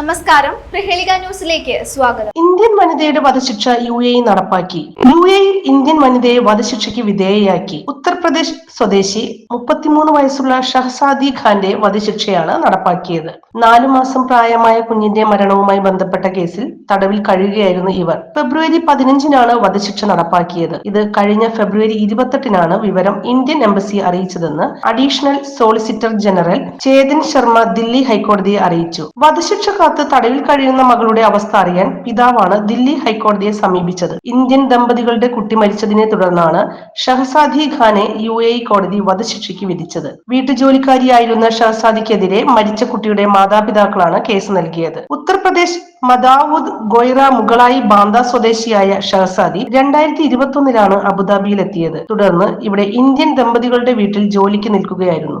നമസ്കാരം. പ്രഹേളിക ന്യൂസിലേക്ക് സ്വാഗതം. ഇന്ത്യൻ വനിതയുടെ വധശിക്ഷ യു എ നടപ്പാക്കി. യു എയിൽ ഇന്ത്യൻ വനിതയെ വധശിക്ഷയ്ക്ക് വിധേയയാക്കി. ഉത്തർപ്രദേശ് സ്വദേശി മുപ്പത്തിമൂന്ന് വയസ്സുള്ള ഷഹസാദി ഖാന്റെ വധശിക്ഷയാണ് നടപ്പാക്കിയത്. നാലു മാസം പ്രായമായ കുഞ്ഞിന്റെ മരണവുമായി ബന്ധപ്പെട്ട കേസിൽ തടവിൽ കഴിയുകയായിരുന്നു ഇവർ. ഫെബ്രുവരി പതിനഞ്ചിനാണ് വധശിക്ഷ നടപ്പാക്കിയത്. ഇത് കഴിഞ്ഞ ഫെബ്രുവരി ഇരുപത്തെട്ടിനാണ് വിവരം Indian embassy അറിയിച്ചതെന്ന് additional solicitor general Chetan Sharma Delhi ഹൈക്കോടതിയെ അറിയിച്ചു. വധശിക്ഷ കാത്ത് തടവിൽ കഴിയുന്ന മകളുടെ അവസ്ഥ അറിയാൻ പിതാവാണ് ദില്ലി ഹൈക്കോടതിയെ സമീപിച്ചത്. ഇന്ത്യൻ ദമ്പതികളുടെ കുട്ടി മരിച്ചതിനെ തുടർന്നാണ് ഷഹസാദി ഖാനെ യു എ കോടതി വധശിക്ഷയ്ക്ക് വിധിച്ചത്. വീട്ടുജോലിക്കാരിയായിരുന്ന ഷഹസാദിക്കെതിരെ മരിച്ച കുട്ടിയുടെ മാതാപിതാക്കളാണ് കേസ് നൽകിയത്. ഉത്തർപ്രദേശ് മദാവുദ് ഗൊയ്റ മുഗളായി ബാന്ത സ്വദേശിയായ ഷഹസാദി രണ്ടായിരത്തി ഇരുപത്തി ഒന്നിലാണ് അബുദാബിയിലെത്തിയത്. തുടർന്ന് ഇവിടെ ഇന്ത്യൻ ദമ്പതികളുടെ വീട്ടിൽ ജോലിക്ക് നിൽക്കുകയായിരുന്നു.